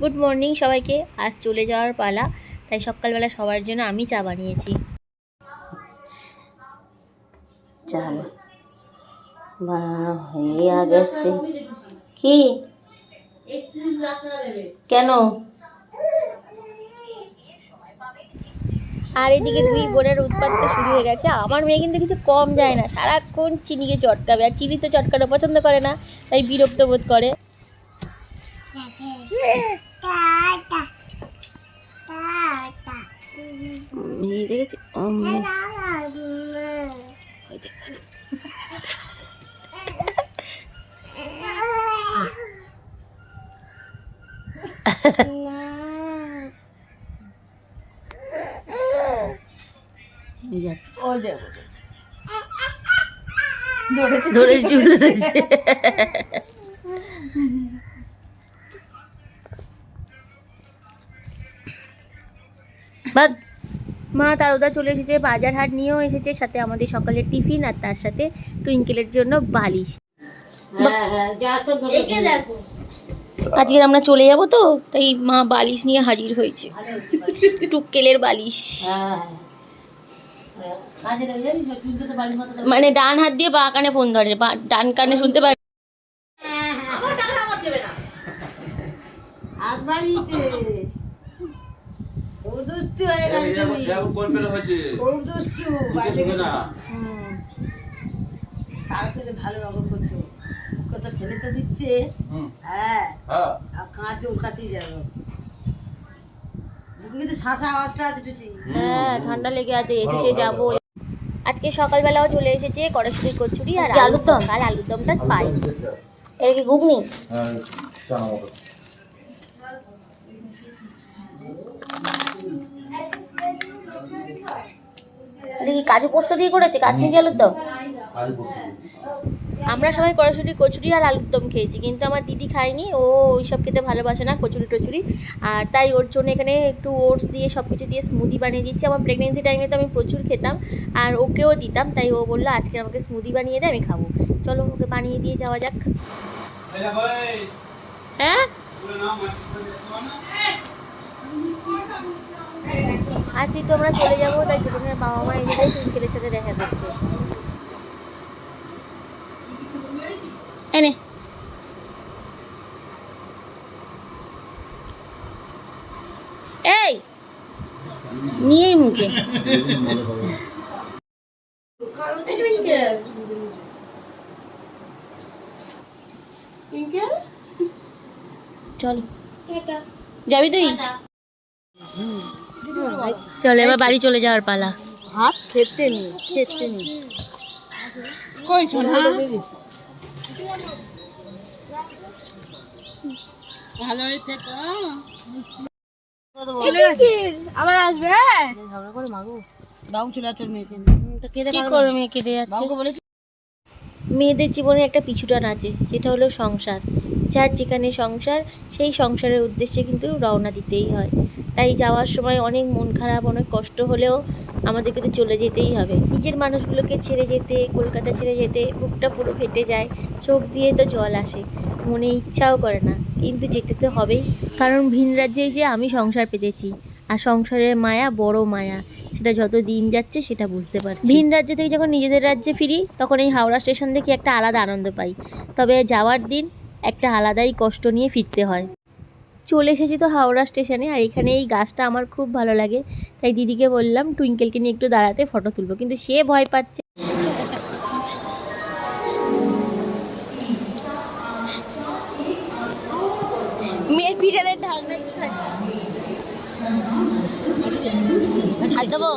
Good morning সবাইকে। আজ চলে যাওয়ার পালা, তাই সকালবেলা সবার জন্য আমি চা বানিয়েছি। বানানো হয়ে গেছে। কি? কেন? আর এদিকে দুই বোনের উৎপাতটা শুরু হয়ে গেছে। আমার মেয়ে কিন্তু কিছু কম যায় না। সারাক্ষণ চিনিকে চটকাবে। আর চিনি তো চটকানো পছন্দ করে না তাই বিরক্ত বোধ করে। দেখেছি? যাচ্ছে ধরেছে বাদ। মা তারদা চলে এসেছে বাজার হাট নিয়েও এসেছে সাথে আমাদের সকালের টিফিন আর তার সাথে টুইঙ্কেলের জন্য বালিশ। আজকে আমরা চলে যাব তো তাই মা বালিশ নিয়ে হাজির হয়েছে। টুক্কেলের বালিশ। মানে ডান হাত দিয়ে বা কানে ফোন ধরে ডান কানে শুনতে পারে হয়ে ভালো রকম করছ। কত ফেলে তো দিচ্ছে। হ্যাঁ। হ্যাঁ। কাঁচ ওর কাছেই যাবে। কিন্তু শাঁসা আওয়াজটা আছে হ্যাঁ ঠান্ডা লেগে আছে এসেছে যাব। আজকে সকালবেলাও চলে এসেছে কড়াশুটির কচুরি আর আলুর দম। কাল আলুর দমটা পাই। এটা কি ঘুগনি? হ্যাঁ এটা কি কাজু পোস্ত দিয়ে করেছে? কাশ্মীরি আলুর দম? আমরা সবাই কড়াশুটি কচুরি আর আলুর দম খেয়েছি, কিন্তু আমার দিদি খায়নি, ও ওইসব খেতে ভালোবাসে না, কচুরি টচুরি। আর তাই ওর জন্য এখানে একটু ওটস দিয়ে সব কিছু দিয়ে স্মুদি বানিয়ে দিচ্ছি। আমার প্রেগনেন্সি টাইমে তো আমি প্রচুর খেতাম, আর ওকেও দিতাম, তাই ও বলল, আজকে আমাকে স্মুদি বানিয়ে দে, আমি খাব। চলো ওকে বানিয়ে দিয়ে যাওয়া যাক। হ্যাঁ? আজকে তো আমরা চলে যাব, তাই দুজনের বাবা মা এসে টুইঙ্কেলের সাথে দেখা করতে। এনে এই নিয়েই মুখে। চলো। যাবি তুই? চল এবার বাড়ি চলে যাওয়ার পালা। হাত খেতে নেই খেতে কই শোনা ভালোই থেকো আবার আসবে? ঝগড়া করে মাগো। বাবু চলে যাচ্ছে মেয়েকে কি করে করবে দিয়ে কেটে যাচ্ছে? বলেছি মেয়েদের জীবনে একটা পিছুটান আছে সেটা হলো সংসার। যার যেখানে সংসার, সেই সংসারের উদ্দেশ্যে কিন্তু রওনা দিতেই হয়। তাই যাওয়ার সময় অনেক মন খারাপ, অনেক কষ্ট হলেও আমাদেরকে তো চলে যেতেই হবে। নিজের মানুষগুলোকে ছেড়ে যেতে, কলকাতা ছেড়ে যেতে বুকটা পুরো ফেটে যায়, চোখ দিয়ে তো জল আসে, মনে ইচ্ছাও করে না, কিন্তু যেতে তো হবেই। কারণ ভিন রাজ্যে যে আমি সংসার পেতেছি, আর সংসারের মায়া বড় মায়া সেটা যত দিন যাচ্ছে সেটা বুঝতে পারছি। ভিন রাজ্য থেকে যখন নিজেদের রাজ্যে ফিরি তখন এই হাওড়া স্টেশন থেকে একটা আলাদা আনন্দ পাই। তবে যাওয়ার দিন একটা আলাদাই কষ্ট নিয়ে ফিরতে হয়। চলে এসেছি তো হাওড়া স্টেশনে আর এখানে এই গাছটা আমার খুব ভালো লাগে। তাই দিদিকে বললাম টুইঙ্কেলকে নিয়ে একটু দাঁড়াতে ফটো তুলবো। কিন্তু সে ভয় পাচ্ছে। মেয়ের পিছনের ঢাকনা কি খাচ্ছে হাত দেবো?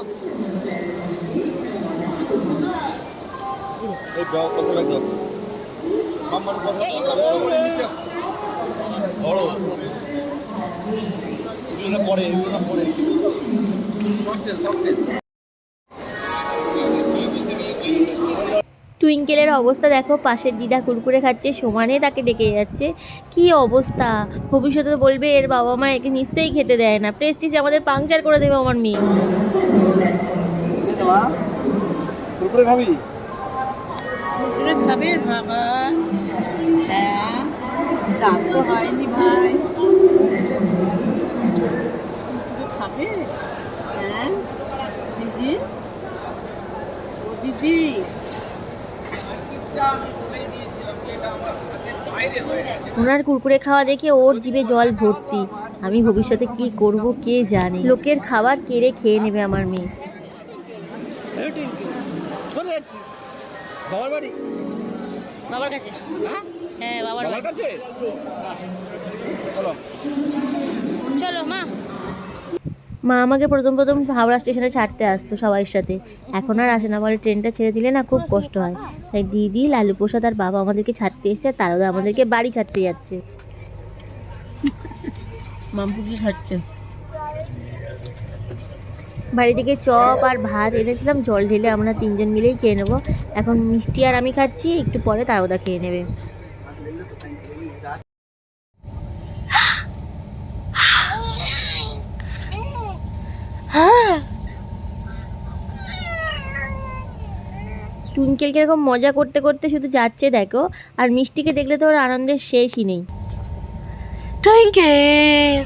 পরে ককটেল ককটেল টুইঙ্কেলের অবস্থা দেখো পাশের দিদা কুরকুরে খাচ্ছে সমানে তাকে ডেকে যাচ্ছে। কি অবস্থা? ভবিষ্যতে বলবে এর বাবা মা একে নিশ্চয়ই খেতে দেয় না। প্রেস্টিজ আমাদের পাংচার করে দেবে আমার মেয়ে। খাবি? খাবে বাবা। হ্যাঁ। দাম তো হয়নি ভাই। খাবে? হ্যাঁ। দিদি? ও দিদি? ওনার কুরকুরে খাওয়া দেখে ওর জিভে জল ভর্তি। আমি ভবিষ্যতে কি করব কে জানে? লোকের খাবার কেড়ে খেয়ে নেবে আমার মেয়ে। বাবার বাড়ি? বাবার কাছে। হ্যাঁ? হ্যাঁ বাবার কাছে? চলো মা। মা আমাকে প্রথম প্রথম হাওড়া স্টেশনে ছাড়তে আসতো সবার সাথে। এখন আর আসে না বলে ট্রেনটা ছেড়ে দিলে না খুব কষ্ট হয়। তাই দিদি লালু প্রসাদ আর বাবা আমাদেরকে ছাড়তে এসে আর তারাও আমাদেরকে বাড়ি ছাড়তে যাচ্ছে। খাচ্ছে? বাড়ি থেকে চপ আর ভাত এনেছিলাম জল ঢেলে আমরা তিনজন মিলেই খেয়ে নেব। এখন মিষ্টি আর আমি খাচ্ছি একটু পরে তারওদা খেয়ে নেবে। টুইঙ্কেল কীরকম মজা করতে করতে শুধু যাচ্ছে, দেখো। আর মিষ্টিকে দেখলে তো ওর আনন্দের শেষই নেই। Twinkle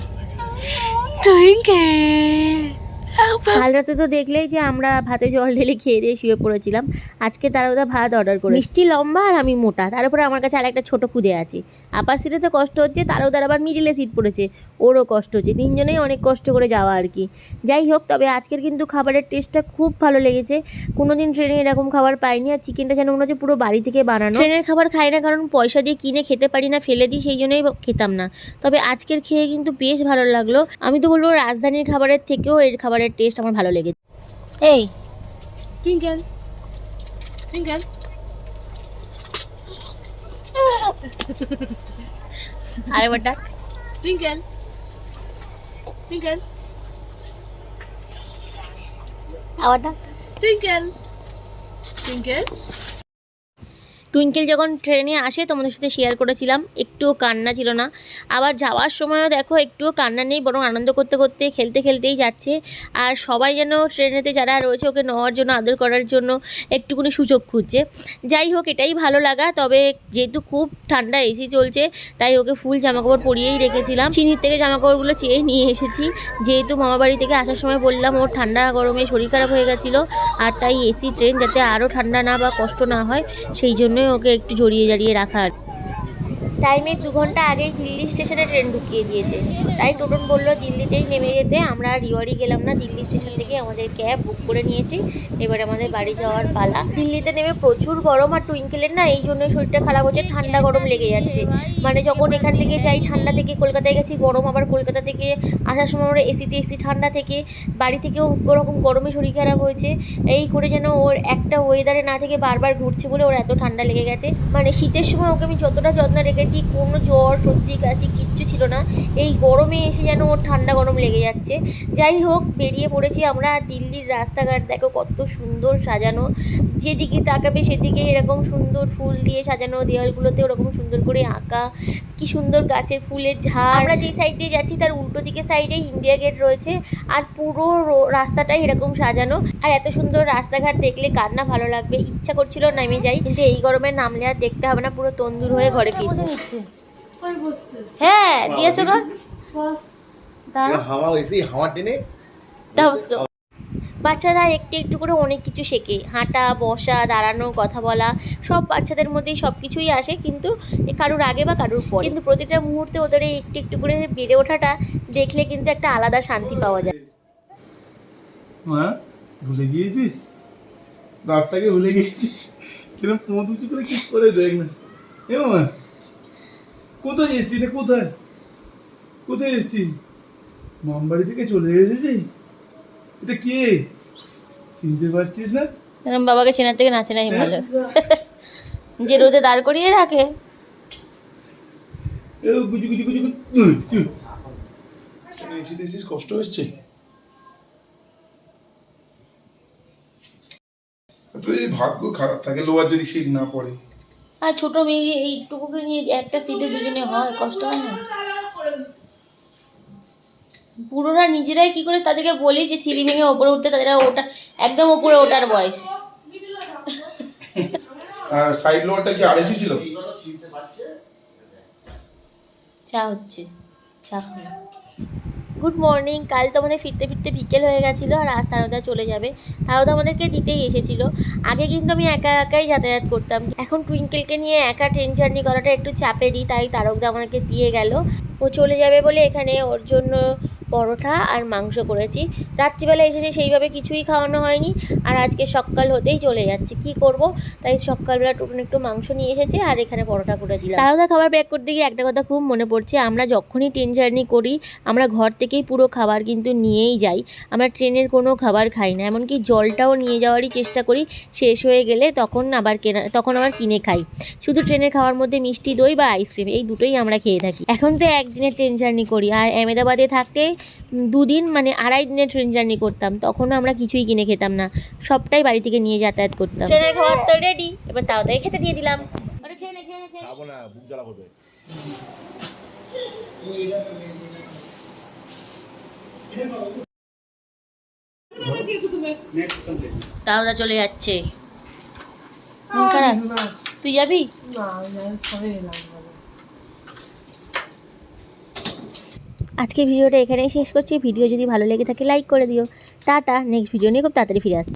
twinkle. কাল রাতে তো দেখলেই যে আমরা ভাতে জল ঢেলে খেয়ে দিয়ে শুয়ে পড়েছিলাম। আজকে তার ওদের ভাত অর্ডার করে মিষ্টি লম্বা আর আমি মোটা। তার উপরে আমার কাছে আর একটা ছোট খুদে আছে। আপার সিটে তো কষ্ট হচ্ছে তার ওদের আবার মিডিলে সিট পড়েছে। ওরও কষ্ট হচ্ছে। তিনজনেই অনেক কষ্ট করে যাওয়া আর কি। যাই হোক তবে আজকের কিন্তু খাবারের টেস্টটা খুব ভালো লেগেছে। কোনোদিন ট্রেনে এরকম খাবার পাইনি আর চিকেনটা যেন মনে হচ্ছে পুরো বাড়ি থেকে বানানো। ট্রেনের খাবার খাই না কারণ পয়সা দিয়ে কিনে খেতে পারি না ফেলে দিই সেই জন্যই খেতাম না। তবে আজকের খেয়ে কিন্তু বেশ ভালো লাগল। আমি তো বলব রাজধানীর খাবারের থেকেও এর খাবারের টেস্ট আমার ভালো লেগেছে। এই টুইঙ্কেল টুইঙ্কেল আরেকবার ডাক টুইঙ্কেল টুইঙ্কেল আবার ডাক টুইঙ্কেল টুইঙ্কেল টুইঙ্কেল যখন ট্রেনে আসে, তোমাদের সাথে শেয়ার করেছিলাম, একটুও কান্না ছিল না। আবার যাওয়ার সময়ও দেখো, একটুও কান্না নেই, বরং আনন্দ করতে করতে, খেলতে খেলতেই যাচ্ছে। আর সবাই যেন ট্রেনেতে যারা রয়েছে, ওকে নেওয়ার জন্য, আদর করার জন্য একটুকুনি সুযোগ খুঁজছে। যাই হোক, এটাই ভালো লাগা, তবে যেহেতু খুব ঠান্ডা এসি চলছে, তাই ওকে ফুল জামাকাপড় পরিয়েই রেখেছিলাম। চিনির থেকে জামাকাপড়গুলো চেয়ে নিয়ে এসেছি। যেহেতু মামা বাড়ি থেকে আসার সময় বললাম, ওর ঠান্ডা গরমে শরীর খারাপ হয়ে গেছিল, আর তাই এসি ট্রেন যাতে আরও ঠান্ডা না বা কষ্ট না হয়, সেই জন্যই ওকে একটু জড়িয়ে জড়িয়ে রাখা আর টাইমের দু ঘণ্টা আগেই দিল্লি স্টেশনে ট্রেন ঢুকিয়ে দিয়েছে। তাই টোটন বলল, দিল্লিতেই নেমে যেতে। আমরা রিওয়ারি গেলাম না। দিল্লি স্টেশন থেকে আমাদের ক্যাব বুক করে নিয়েছি। এবার আমাদের বাড়ি যাওয়ার পালা। দিল্লিতে নেমে প্রচুর গরম আর টুইঙ্কেলের না, এই জন্য শরীরটা খারাপ হচ্ছে, ঠান্ডা গরম লেগে যাচ্ছে। মানে যখন এখান থেকে যাই ঠান্ডা থেকে, কলকাতায় গেছি, গরম আবার কলকাতা থেকে আসার সময় আমরা এসিতে এসি ঠান্ডা থেকে, বাড়ি থেকেও ওরকম গরমে শরীর খারাপ হয়েছে। এই করে যেন ওর একটা ওয়েদারে না থেকে বারবার ঘুরছে বলে ওর এত ঠান্ডা লেগে গেছে। মানে শীতের সময় ওকে আমি যতটা যত্ন রেখেছি কোনো জ্বর, সর্দি, কাশি কিচ্ছু ছিল না। এই গরমে এসে যেন ওর ঠান্ডা গরম লেগে যাচ্ছে। যাই হোক, বেরিয়ে পড়েছি আমরা দিল্লির রাস্তাঘাট। দেখো কত সুন্দর সাজানো। যেদিকে তাকাবে সেদিকে এরকম সুন্দর ফুল দিয়ে সাজানো। দেওয়ালগুলোতে ওরকম সুন্দর করে আঁকা। কি সুন্দর গাছের ফুলের ঝাড়। আমরা যেই সাইড দিয়ে যাচ্ছি, তার উল্টো দিকে সাইডে ইন্ডিয়া গেট রয়েছে। আর পুরো রাস্তাটাই এরকম সাজানো। আর এত সুন্দর রাস্তাঘাট দেখলে কার না ভালো লাগবে? ইচ্ছা করছিল নেমে যাই। কিন্তু এই গরমে নামলে আর দেখতে হবে না। পুরো তন্দুর হয়ে ঘরে ফিরবো। কই বসছে? হ্যাঁ দিয়েছ গো। হাওয়া এসি হাওয়া টেনে বাচ্চারা একটু একটু করে অনেক কিছু শেখে। হাঁটা বসা দাঁড়ানো কথা বলা সব বাচ্চাদের মধ্যেই সব কিছুই আসে কিন্তু এ কারুর আগে বা কারুর পরে। কিন্তু প্রতিটা মুহূর্তে ওদের এই একটু একটু করে বেড়ে ওঠাটা দেখলে কিন্তু একটা আলাদা শান্তি পাওয়া যায়। মা ভুলে গিয়েছিস? বাপটাকে ভুলে গিয়েছিস? কিরম করে কি করে দেখ না। এ মা কোথায় এসছি এটা কোথায়? কোথায় এসছি মামবাড়ি থেকে চলে এসেছি এটা কে? চিনতে পারছিস না? এরকম বাবাকে চেনার থেকে না চেনাই ভালো। যে রোদে দাঁড় করিয়ে রাখে। কষ্ট হচ্ছে? ভাগ্য খারাপ থাকে লোয়ার যদি সিট না পড়ে। আর ছোট মেয়ে এইটুকুকে নিয়ে একটা সিটে দুজনে হয় কষ্ট হয় না? পুরোরা নিজেরাই কি করে তাদেরকে বলি যে সিঁড়ি ভেঙে ওপরে উঠতে তাদের ওটা একদম ওপরে ওঠার বয়স। সাইড লোয়ারটা কি আড়াইশি ছিল? চা হচ্ছে চা গুড মর্নিং। কাল তো আমাদের ফিরতে ফিরতে বিকেল হয়ে গেছিল আর আজ তারদা চলে যাবে। তারদা আমাদেরকে দিতেই এসেছিল। আগে কিন্তু আমি একা একাই যাতায়াত করতাম। এখন টুইঙ্কেলকে নিয়ে একা ট্রেন জার্নি করাটা একটু চাপেরই, তাই তারকদা আমাকে দিয়ে গেল। ও চলে যাবে বলে এখানে, ওর জন্য পরোটা আর মাংস করেছি। রাত্রিবেলা এসেছে, সেইভাবে কিছুই খাওয়ানো হয়নি। আর আজকে সকাল হতেই চলে যাচ্ছে। কি করব? তাই সকালবেলা টুকন একটু মাংস নিয়ে এসেছে আর এখানে পরোটা করে দিলাম। তারদা খাবার প্যাক করতে গিয়ে একটা কথা খুব মনে পড়ছে। আমরা যখনই ট্রেন জার্নি করি, আমরা ঘর থেকেই পুরো খাবার কিন্তু নিয়েই যাই। আমরা ট্রেনের কোনো খাবার খাই না। এমনকি জলটাও নিয়ে যাওয়ারই চেষ্টা করি। শেষ হয়ে গেলে তখন আবার কেনা, তখন আবার কিনে খাই। শুধু ট্রেনের খাওয়ার মধ্যে মিষ্টি দই বা আইসক্রিম, এই দুটোই আমরা খেয়ে থাকি। এখন তো একদিনের ট্রেন জার্নি করি। আর আহমেদাবাদে থাকতে দুদিন মানে আড়াই দিনের ট্রেন জার্নি করতাম তখন আমরা কিছুই কিনে খেতাম না। সবটাই বাড়ি থেকে নিয়ে যাতায়াত করতাম। ট্রেনের খাবার তো রেডি এবার তাও তাই খেতে দিয়ে দিলাম। নে নে নে। না তাওদা চলে যাচ্ছে। তুই যাবি? আজকে ভিডিওটা এখানেই শেষ করছি। ভিডিও যদি ভালো লেগে থাকে লাইক করে দিও। টাটা নেক্সট ভিডিও নিয়ে খুব তাড়াতাড়ি ফিরে আসছি।